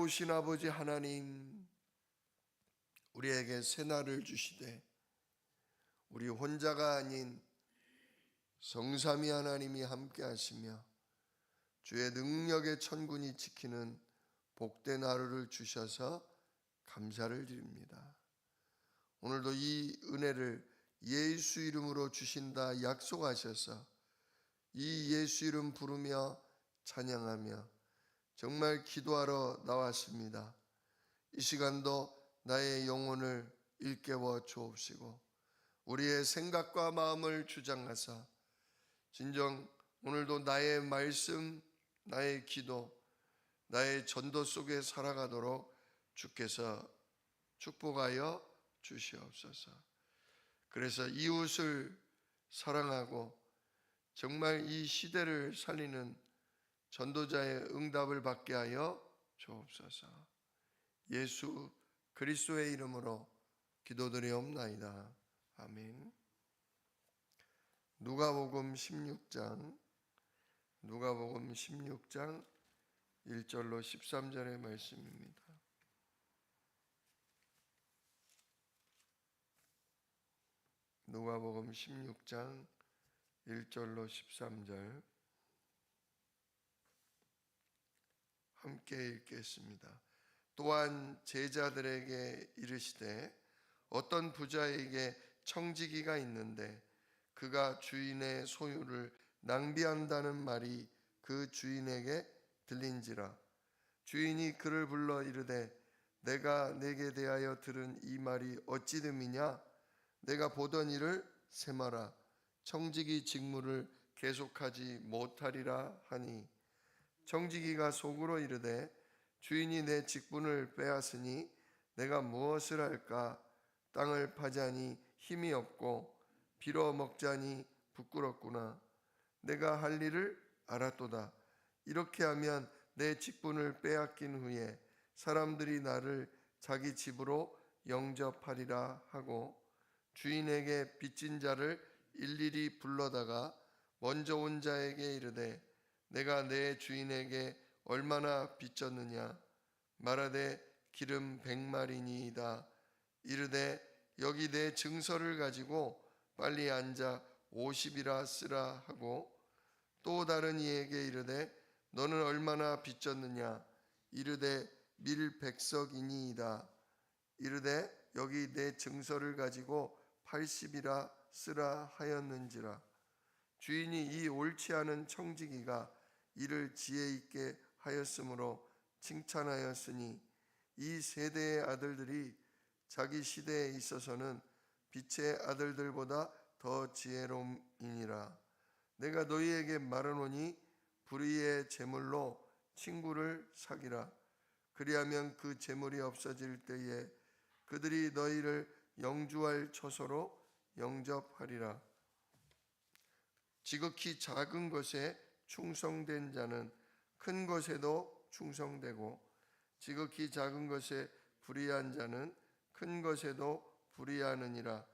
은혜로우신 아버지 하나님, 우리에게 새날을 주시되, 우리 혼자가 아닌 성삼위 하나님이 함께 하시며, 주의 능력의 천군이 지키는 복된 하루를 주셔서 감사를 드립니다. 오늘도 이 은혜를 예수 이름으로 주신다 약속하셔서 이 예수 이름 부르며 찬양하며 정말 기도하러 나왔습니다. 이 시간도 나의 영혼을 일깨워 주옵시고 우리의 생각과 마음을 주장하사 진정 오늘도 나의 말씀, 나의 기도, 나의 전도 속에 살아가도록 주께서 축복하여 주시옵소서. 그래서 이웃을 사랑하고 정말 이 시대를 살리는 전도자의 응답을 받게 하여 주옵소서. 예수 그리스도의 이름으로 기도드리옵나이다. 아멘. 누가복음 16장 누가복음 16장 1절로 13절의 말씀입니다. 누가복음 16장 1절로 13절 함께 읽겠습니다. 또한 제자들에게 이르시되 어떤 부자에게 청지기가 있는데 그가 주인의 소유를 낭비한다는 말이 그 주인에게 들린지라. 주인이 그를 불러 이르되 내가 내게 대하여 들은 이 말이 어찌 됨이냐? 내가 보던 일을 세마라. 청지기 직무를 계속하지 못하리라 하니 청지기가 속으로 이르되 주인이 내 직분을 빼앗으니 내가 무엇을 할까? 땅을 파자니 힘이 없고 빌어 먹자니 부끄럽구나. 내가 할 일을 알았도다. 이렇게 하면 내 직분을 빼앗긴 후에 사람들이 나를 자기 집으로 영접하리라 하고 주인에게 빚진 자를 일일이 불러다가 먼저 온 자에게 이르되 내가 내 주인에게 얼마나 빚졌느냐? 말하되 기름 백마리니이다. 이르되 여기 내 증서를 가지고 빨리 앉아 오십이라 쓰라 하고 또 다른 이에게 이르되 너는 얼마나 빚졌느냐? 이르되 밀 백석이니이다. 이르되 여기 내 증서를 가지고 80이라 쓰라 하였는지라. 주인이 이 옳지 않은 청지기가 이를 지혜 있게 하였으므로 칭찬하였으니 이 세대의 아들들이 자기 시대에 있어서는 빛의 아들들보다 더 지혜로움이니라 내가 너희에게 말하노니 불의의 재물로 친구를 사기라 그리하면 그 재물이 없어질 때에 그들이 너희를 영주할 처소로 영접하리라. 지극히 작은 것에 충성된 자는 큰 것에도 충성되고 지극히 작은 것에 불의한 자는 큰 것에도 불의하느니라.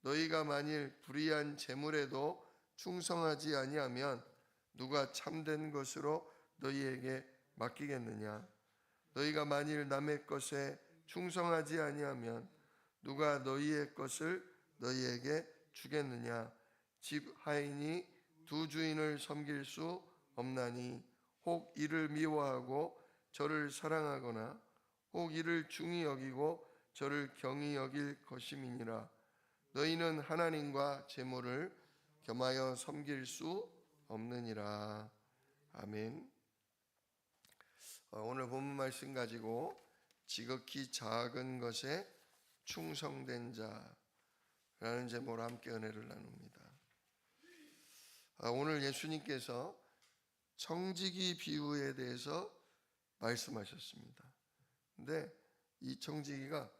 너희가 만일 불의한 재물에도 충성하지 아니하면 누가 참된 것으로 너희에게 맡기겠느냐? 너희가 만일 남의 것에 충성하지 아니하면 누가 너희의 것을 너희에게 주겠느냐? 집 하인이 두 주인을 섬길 수 없나니 혹 이를 미워하고 저를 사랑하거나 혹 이를 중히 여기고 저를 경히 여길 것임이니라. 너희는 하나님과 재물을 겸하여 섬길 수 없느니라. 아멘. 어, 오늘 본문 말씀 가지고 지극히 작은 것에 충성된 자라는 제목으로 함께 은혜를 나눕니다. 아, 오늘 예수님께서 청지기 비유에 대해서 말씀하셨습니다. 근데 이 청지기가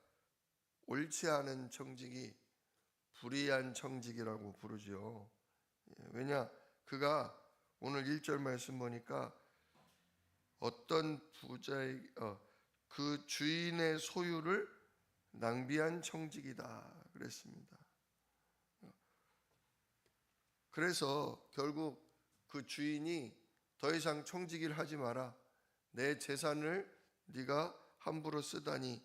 옳지 않은 청지기, 불의한 청지기라고 부르죠. 예, 왜냐? 그가 오늘 1절 말씀 보니까 어떤 부자의 어, 그 주인의 소유를 낭비한 청직이다 그랬습니다. 그래서 결국 그 주인이 더 이상 청지기를 하지 마라. 내 재산을 네가 함부로 쓰다니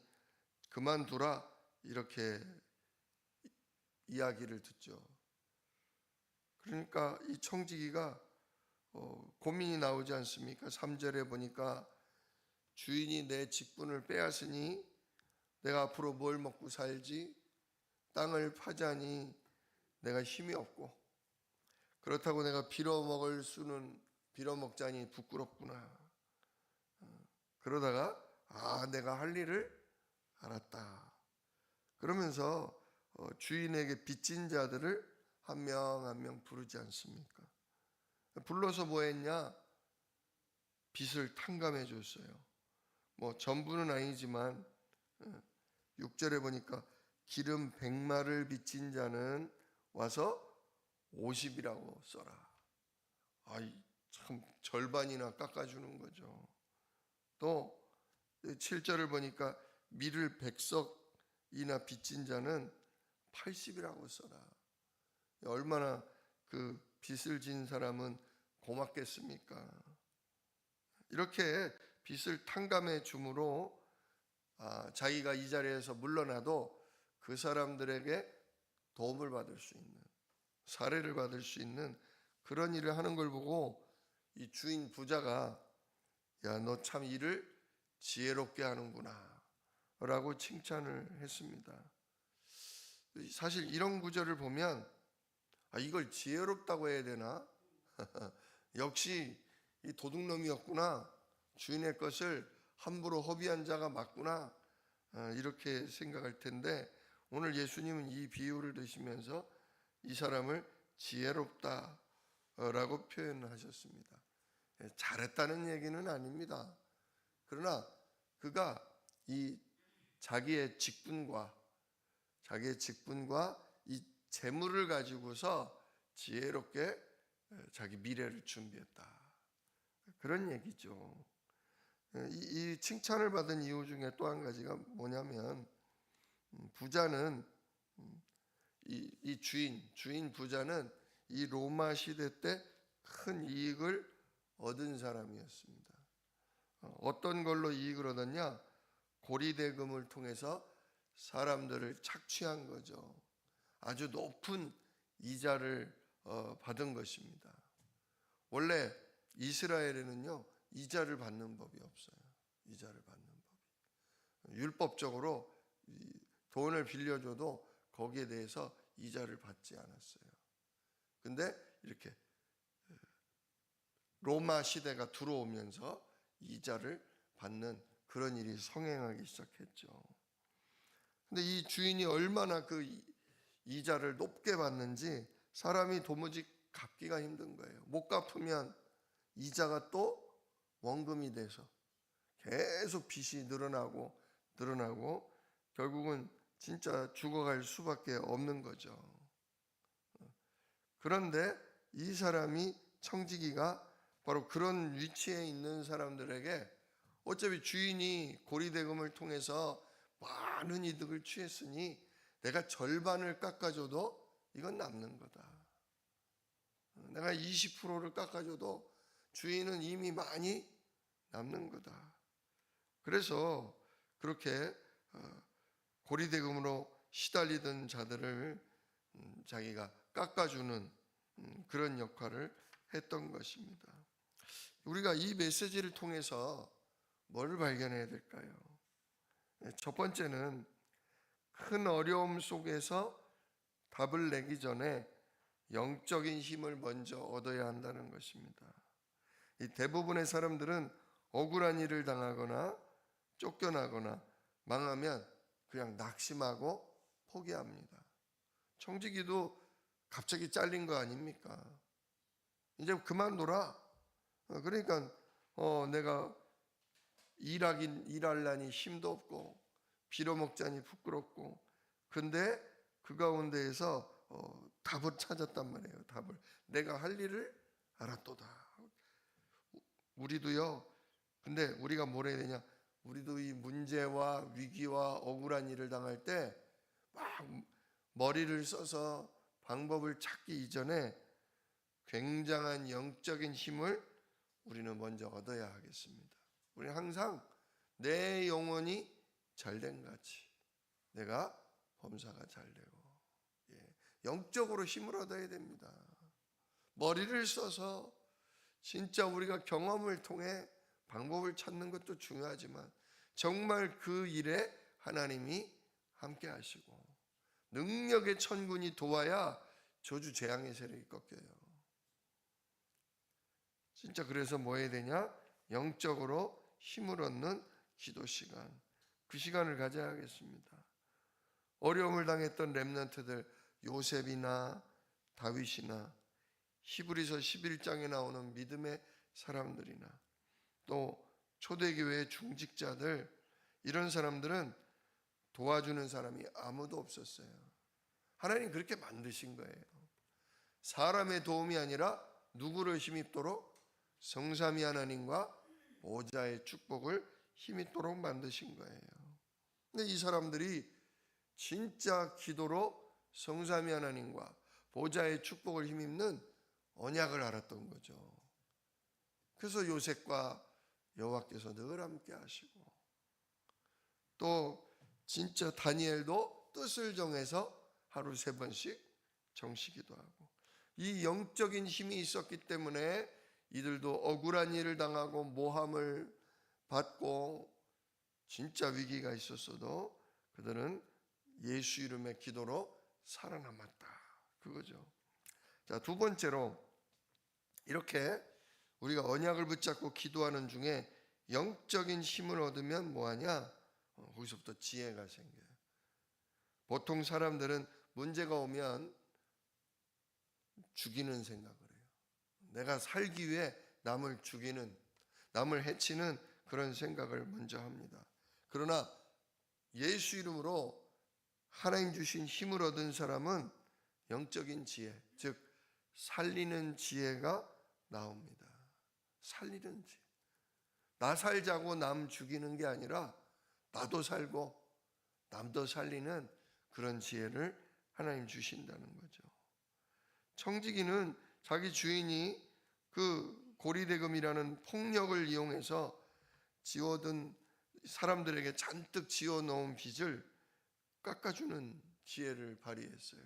그만두라 이렇게 이- 이야기를 듣죠. 그러니까 이 청지기가 어, 고민이 나오지 않습니까? 3절에 보니까 주인이 내 직분을 빼앗으니 내가 앞으로 뭘 먹고 살지? 땅을 파자니 내가 힘이 없고 그렇다고 내가 빌어먹을 수는 빌어먹자니 부끄럽구나. 어, 그러다가 아 내가 할 일을 알았다. 그러면서 어, 주인에게 빚진 자들을 한명 한 명 부르지 않습니까? 불러서 뭐 했냐? 빚을 탕감해 줬어요. 뭐 전부는 아니지만 6절에 보니까 기름 100마를 빚진 자는 와서 50이라고 써라. 아이 참 절반이나 깎아주는 거죠. 또 7절을 보니까 밀을 100석이나 빚진 자는 80이라고 써라. 얼마나 그 빚을 진 사람은 고맙겠습니까? 이렇게 빚을 탕감해 주므로 아, 자기가 이 자리에서 물러나도 그 사람들에게 도움을 받을 수 있는 사례를 받을 수 있는 그런 일을 하는 걸 보고 이 주인 부자가 야 너 참 일을 지혜롭게 하는구나 라고 칭찬을 했습니다. 사실 이런 구절을 보면 아, 이걸 지혜롭다고 해야 되나? 역시 이 도둑놈이었구나. 주인의 것을 함부로 허비한 자가 맞구나. 아, 이렇게 생각할 텐데 오늘 예수님은 이 비유를 드시면서 이 사람을 지혜롭다라고 표현하셨습니다. 예, 잘했다는 얘기는 아닙니다. 그러나 그가 이 자기의 직분과 자기의 직분과 이 재물을 가지고서 지혜롭게 자기 미래를 준비했다. 그런 얘기죠. 이, 이 칭찬을 받은 이유 중에 또 한 가지가 뭐냐면 음, 부자는 음, 이, 이 주인 주인 부자는 이 로마 시대 때 큰 이익을 얻은 사람이었습니다. 어, 어떤 걸로 이익을 얻었냐? 고리대금을 통해서 사람들을 착취한 거죠. 아주 높은 이자를 어, 받은 것입니다. 원래 이스라엘에는요 이자를 받는 법이 없어요. 이자를 받는 법이 율법적으로 이 돈을 빌려줘도 거기에 대해서 이자를 받지 않았어요. 근데 이렇게 로마 시대가 들어오면서 이자를 받는 그런 일이 성행하기 시작했죠. 근데 이 주인이 얼마나 그 이- 이자를 높게 받는지 사람이 도무지 갚기가 힘든 거예요. 못 갚으면 이자가 또 원금이 돼서 계속 빚이 늘어나고 늘어나고 결국은 진짜 죽어갈 수밖에 없는 거죠. 그런데 이 사람이 청지기가 바로 그런 위치에 있는 사람들에게 어차피 주인이 고리대금을 통해서 많은 이득을 취했으니 내가 절반을 깎아줘도 이건 남는 거다. 내가 20%를 깎아줘도 주인은 이미 많이 남는 거다. 그래서 그렇게 어, 고리대금으로 시달리던 자들을 음, 자기가 깎아주는 음, 그런 역할을 했던 것입니다. 우리가 이 메시지를 통해서 뭐를 발견해야 될까요? 네, 첫 번째는 큰 어려움 속에서 답을 내기 전에 영적인 힘을 먼저 얻어야 한다는 것입니다. 이 대부분의 사람들은 억울한 일을 당하거나 쫓겨나거나 망하면 그냥 낙심하고 포기합니다. 청지기도 갑자기 잘린 거 아닙니까? 이제 그만둬라. 어, 그러니까 어, 내가 일하긴 일할라니 힘도 없고 빌어먹자니 부끄럽고 근데 그 가운데에서 어, 답을 찾았단 말이에요. 답을 내가 할 일을 알았도다. 우리도요. 근데 우리가 뭘 해야 되냐? 우리도 이 문제와 위기와 억울한 일을 당할 때 막 머리를 써서 방법을 찾기 이전에 굉장한 영적인 힘을 우리는 먼저 얻어야 하겠습니다. 우리는 항상 내 영혼이 잘된 같이 내가 범사가 잘 되고 예, 영적으로 힘을 얻어야 됩니다. 머리를 써서 진짜 우리가 경험을 통해 방법을 찾는 것도 중요하지만 정말 그 일에 하나님이 함께 하시고 능력의 천군이 도와야 저주 재앙의 세력이 꺾여요. 진짜 그래서 뭐 해야 되냐? 영적으로 힘을 얻는 기도 시간. 그 시간을 가져야겠습니다. 어려움을 당했던 렘넌트들 요셉이나 다윗이나 히브리서 11장에 나오는 믿음의 사람들이나 또 초대교회 중직자들 이런 사람들은 도와주는 사람이 아무도 없었어요. 하나님 그렇게 만드신 거예요. 사람의 도움이 아니라 누구를 힘입도록 성삼위 하나님과 보좌의 축복을 힘입도록 만드신 거예요. 근데 이 사람들이 진짜 기도로 성삼위 하나님과 보좌의 축복을 힘입는 언약을 알았던 거죠. 그래서 요셉과 여호와께서 늘 함께 하시고 또 진짜 다니엘도 뜻을 정해서 하루 세 번씩 정시기도 하고 이 영적인 힘이 있었기 때문에 이들도 억울한 일을 당하고 모함을 받고 진짜 위기가 있었어도 그들은 예수 이름의 기도로 살아남았다. 그거죠. 자, 두 번째로 이렇게 우리가 언약을 붙잡고 기도하는 중에 영적인 힘을 얻으면 뭐하냐? 어, 거기서부터 지혜가 생겨요. 보통 사람들은 문제가 오면 죽이는 생각을 해요. 내가 살기 위해 남을 죽이는, 남을 해치는 그런 생각을 먼저 합니다. 그러나 예수 이름으로 하나님 주신 힘을 얻은 사람은 영적인 지혜, 즉 살리는 지혜가 나옵니다. 살리는 지혜. 나 살자고 남 죽이는 게 아니라 나도 살고 남도 살리는 그런 지혜를 하나님 주신다는 거죠. 청지기는 자기 주인이 그 고리대금이라는 폭력을 이용해서 지어둔 사람들에게 잔뜩 지어 놓은 빚을 깎아주는 지혜를 발휘했어요.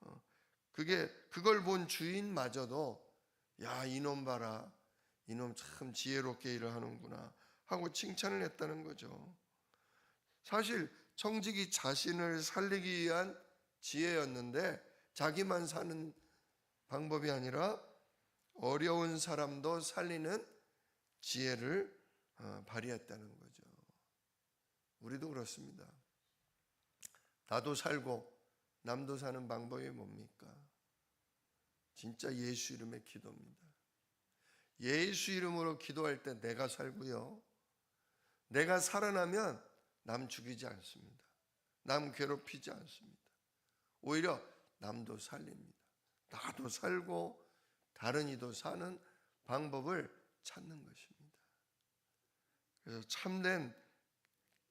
어, 그게 그걸 본 주인마저도 야 이놈 봐라 이놈 참 지혜롭게 일을 하는구나 하고 칭찬을 했다는 거죠. 사실 청직이 자신을 살리기 위한 지혜였는데 자기만 사는 방법이 아니라 어려운 사람도 살리는 지혜를 어, 발휘했다는 거죠. 우리도 그렇습니다. 나도 살고 남도 사는 방법이 뭡니까? 진짜 예수 이름의 기도입니다. 예수 이름으로 기도할 때 내가 살고요. 내가 살아나면 남 죽이지 않습니다. 남 괴롭히지 않습니다. 오히려 남도 살립니다. 나도 살고 다른 이도 사는 방법을 찾는 것입니다. 그래서 참된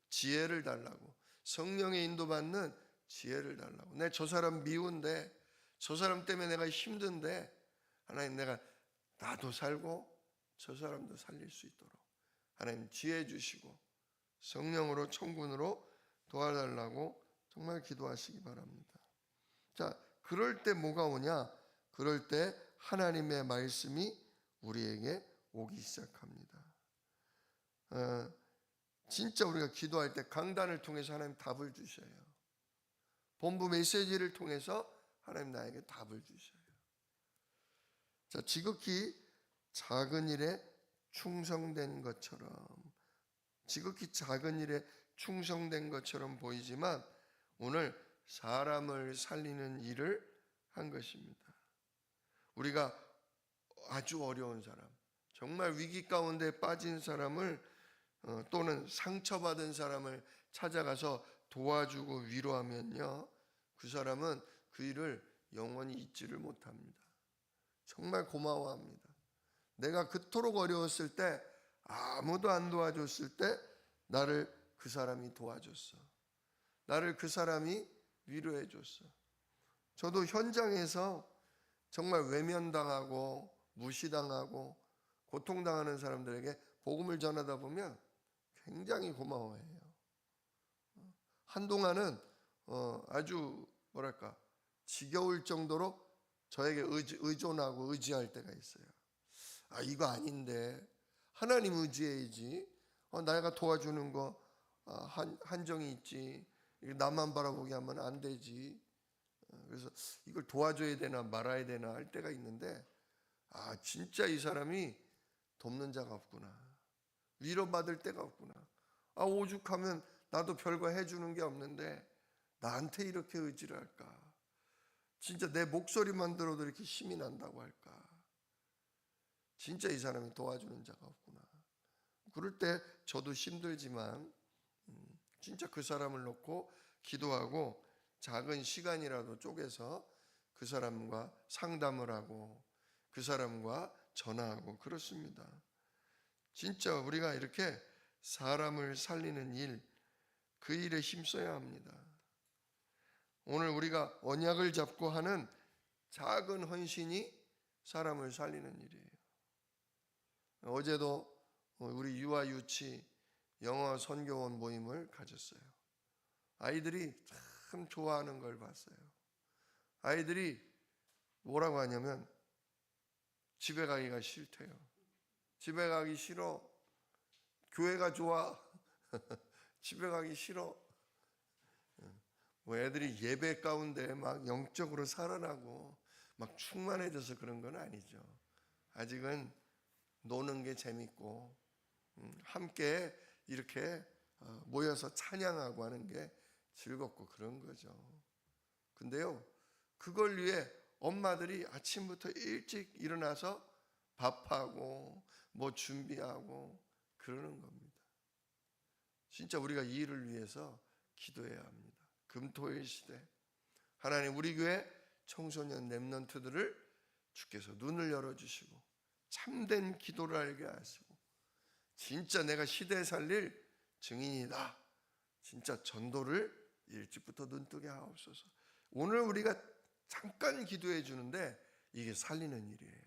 지혜를 달라고 성령의 인도받는 지혜를 달라고 내 저 사람 미운데 저 사람 때문에 내가 힘든데 하나님 내가 나도 살고 저 사람도 살릴 수 있도록 하나님 지혜 주시고 성령으로 천군으로 도와달라고 정말 기도하시기 바랍니다. 자, 그럴 때 뭐가 오냐? 그럴 때 하나님의 말씀이 우리에게 오기 시작합니다. 어, 진짜 우리가 기도할 때 강단을 통해서 하나님 답을 주셔요. 본부 메시지를 통해서 하나님 나에게 답을 주셔요. 자, 지극히 작은 일에 충성된 것처럼 지극히 작은 일에 충성된 것처럼 보이지만 오늘 사람을 살리는 일을 한 것입니다. 우리가 아주 어려운 사람, 정말 위기 가운데 빠진 사람을 어, 또는 상처받은 사람을 찾아가서 도와주고 위로하면요. 그 사람은 그 일을 영원히 잊지를 못합니다. 정말 고마워합니다. 내가 그토록 어려웠을 때 아무도 안 도와줬을 때 나를 그 사람이 도와줬어. 나를 그 사람이 위로해 줬어. 저도 현장에서 정말 외면당하고 무시당하고 고통당하는 사람들에게 복음을 전하다 보면 굉장히 고마워해요. 한동안은 어, 아주 뭐랄까 지겨울 정도로 저에게 의지, 의존하고 의지할 때가 있어요. 아 이거 아닌데 하나님 의지해야지. 어, 내가 도와주는 거 아, 한, 한정이 있지. 나만 바라보게 하면 안 되지. 어, 그래서 이걸 도와줘야 되나 말아야 되나 할 때가 있는데 아 진짜 이 사람이 돕는 자가 없구나. 위로받을 데가 없구나. 아 오죽하면 나도 별거 해주는 게 없는데 나한테 이렇게 의지를 할까? 진짜 내 목소리만 들어도 이렇게 힘이 난다고 할까? 진짜 이 사람이 도와주는 자가 없구나. 그럴 때 저도 힘들지만 음, 진짜 그 사람을 놓고 기도하고 작은 시간이라도 쪼개서 그 사람과 상담을 하고 그 사람과 전화하고 그렇습니다. 진짜 우리가 이렇게 사람을 살리는 일, 그 일에 힘써야 합니다. 오늘 우리가 언약을 잡고 하는 작은 헌신이 사람을 살리는 일이에요. 어제도 우리 유아 유치 영어 선교원 모임을 가졌어요. 아이들이 참 좋아하는 걸 봤어요. 아이들이 뭐라고 하냐면 집에 가기가 싫대요. 집에 가기 싫어. 교회가 좋아. 집에 가기 싫어. 뭐 애들이 예배 가운데 막 영적으로 살아나고 막 충만해져서 그런 건 아니죠. 아직은 노는 게 재밌고 음, 함께 이렇게 어, 모여서 찬양하고 하는 게 즐겁고 그런 거죠. 근데요, 그걸 위해 엄마들이 아침부터 일찍 일어나서 밥하고 뭐 준비하고 그러는 겁니다. 진짜 우리가 이 일을 위해서 기도해야 합니다. 금토일 시대 하나님 우리 교회 청소년 렘넌트들을 주께서 눈을 열어 주시고 참된 기도를 알게 하시고 진짜 내가 시대에 살릴 증인이다. 진짜 전도를 일찍부터 눈뜨게 하옵소서. 오늘 우리가 잠깐 기도해 주는데 이게 살리는 일이에요.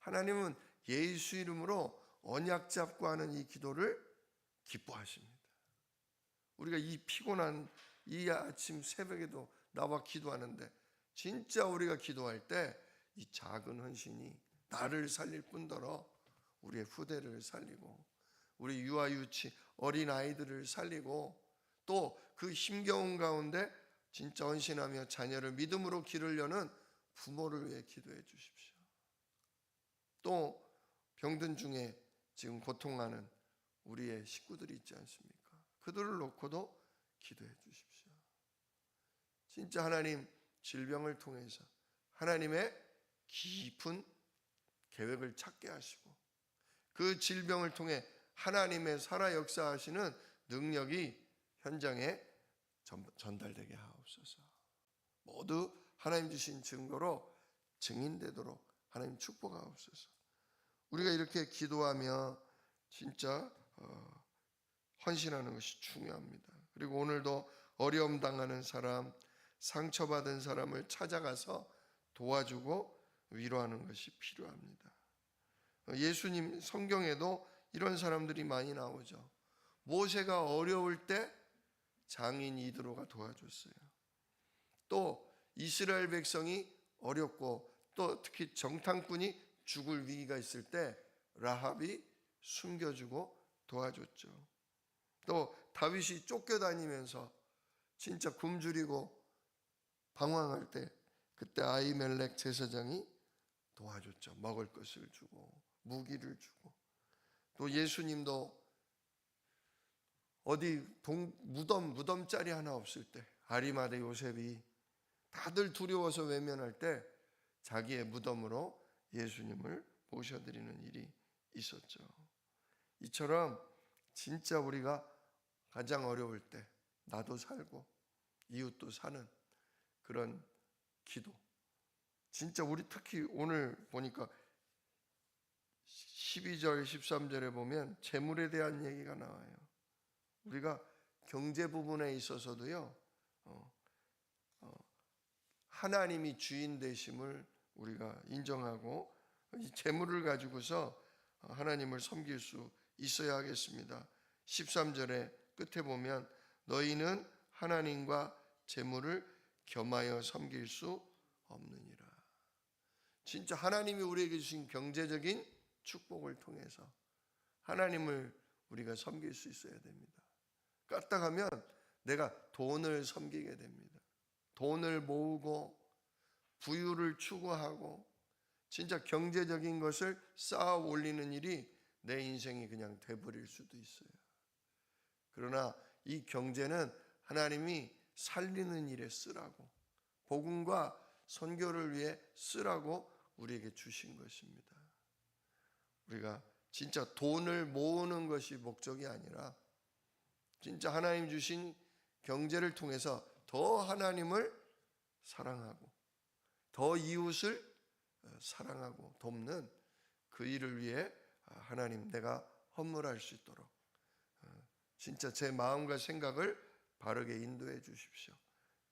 하나님은 예수 이름으로 언약 잡고 하는 이 기도를 기뻐하십니다. 우리가 이 피곤한 이 아침 새벽에도 나와 기도하는데 진짜 우리가 기도할 때 이 작은 헌신이 나를 살릴 뿐더러 우리의 후대를 살리고 우리 유아 유치 어린 아이들을 살리고 또 그 힘겨운 가운데 진짜 헌신하며 자녀를 믿음으로 기르려는 부모를 위해 기도해 주십시오. 또 병든 중에 지금 고통하는 우리의 식구들이 있지 않습니까? 그들을 놓고도 기도해 주십시오. 진짜 하나님 질병을 통해서 하나님의 깊은 계획을 찾게 하시고 그 질병을 통해 하나님의 살아 역사하시는 능력이 현장에 전달되게 하옵소서. 모두 하나님 주신 증거로 증인되도록 하나님 축복하옵소서. 우리가 이렇게 기도하며 진짜 어, 헌신하는 것이 중요합니다. 그리고 오늘도 어려움 당하는 사람, 상처받은 사람을 찾아가서 도와주고 위로하는 것이 필요합니다. 어, 예수님 성경에도 이런 사람들이 많이 나오죠. 모세가 어려울 때 장인 이드로가 도와줬어요. 또 이스라엘 백성이 어렵고 또 특히 정탐꾼이 죽을 위기가 있을 때 라합이 숨겨주고 도와줬죠. 또 다윗이 쫓겨다니면서 진짜 굶주리고 방황할 때 그때 아이멜렉 제사장이 도와줬죠. 먹을 것을 주고 무기를 주고 또 예수님도 어디 동, 무덤 무덤자리 하나 없을 때 아리마대 요셉이 다들 두려워서 외면할 때 자기의 무덤으로 예수님을 모셔드리는 일이 있었죠. 이처럼 진짜 우리가 가장 어려울 때 나도 살고 이웃도 사는 그런 기도. 진짜 우리 특히 오늘 보니까 12절, 13절에 보면 재물에 대한 얘기가 나와요. 우리가 경제 부분에 있어서도요, 어, 어, 하나님이 주인 되심을 우리가 인정하고 이 재물을 가지고서 하나님을 섬길 수 있어야 하겠습니다. 13절에 끝에 보면 너희는 하나님과 재물을 겸하여 섬길 수 없느니라. 진짜 하나님이 우리에게 주신 경제적인 축복을 통해서 하나님을 우리가 섬길 수 있어야 됩니다. 까딱하면 내가 돈을 섬기게 됩니다. 돈을 모으고 부유를 추구하고 진짜 경제적인 것을 쌓아 올리는 일이 내 인생이 그냥 돼버릴 수도 있어요. 그러나 이 경제는 하나님이 살리는 일에 쓰라고 복음과 선교를 위해 쓰라고 우리에게 주신 것입니다. 우리가 진짜 돈을 모으는 것이 목적이 아니라 진짜 하나님 주신 경제를 통해서 더 하나님을 사랑하고 더 이웃을 어, 사랑하고 돕는 그 일을 위해 아, 하나님 내가 헌물할 수 있도록 어, 진짜 제 마음과 생각을 바르게 인도해 주십시오.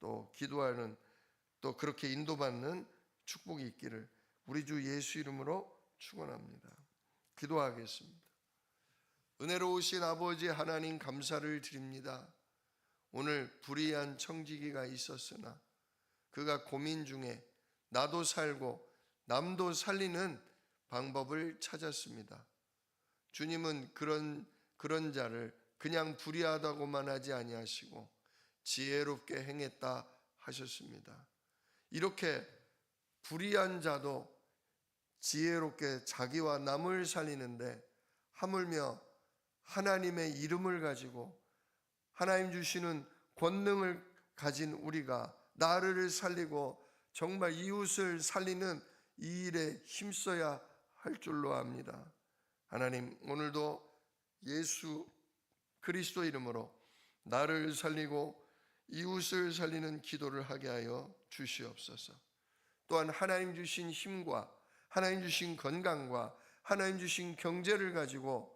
또 기도하는 또 그렇게 인도받는 축복이 있기를 우리 주 예수 이름으로 축원합니다. 기도하겠습니다. 은혜로우신 아버지 하나님 감사를 드립니다. 오늘 불의한 청지기가 있었으나 그가 고민 중에 나도 살고 남도 살리는 방법을 찾았습니다. 주님은 그런 그런 자를 그냥 불의하다고만 하지 아니하시고 지혜롭게 행했다 하셨습니다. 이렇게 불의한 자도 지혜롭게 자기와 남을 살리는데 하물며 하나님의 이름을 가지고 하나님 주시는 권능을 가진 우리가 나를 살리고 정말 이웃을 살리는 이 일에 힘써야 할 줄로 압니다. 하나님 오늘도 예수 그리스도 이름으로 나를 살리고 이웃을 살리는 기도를 하게 하여 주시옵소서. 또한 하나님 주신 힘과 하나님 주신 건강과 하나님 주신 경제를 가지고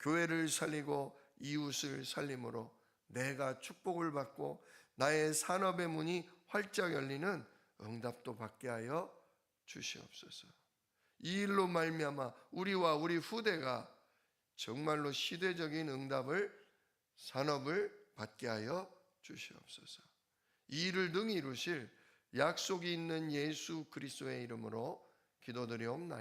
교회를 살리고 이웃을 살림으로 내가 축복을 받고 나의 산업의 문이 활짝 열리는 응답도 받게 하여 주시옵소서. 이 일로 말미암아 우리와 우리 후대가 정말로 시대적인 응답을 산업을 받게 하여 주시옵소서. 이 일을 능히 이루실 약속이 있는 예수 그리스도의 이름으로 기도드리옵나이다.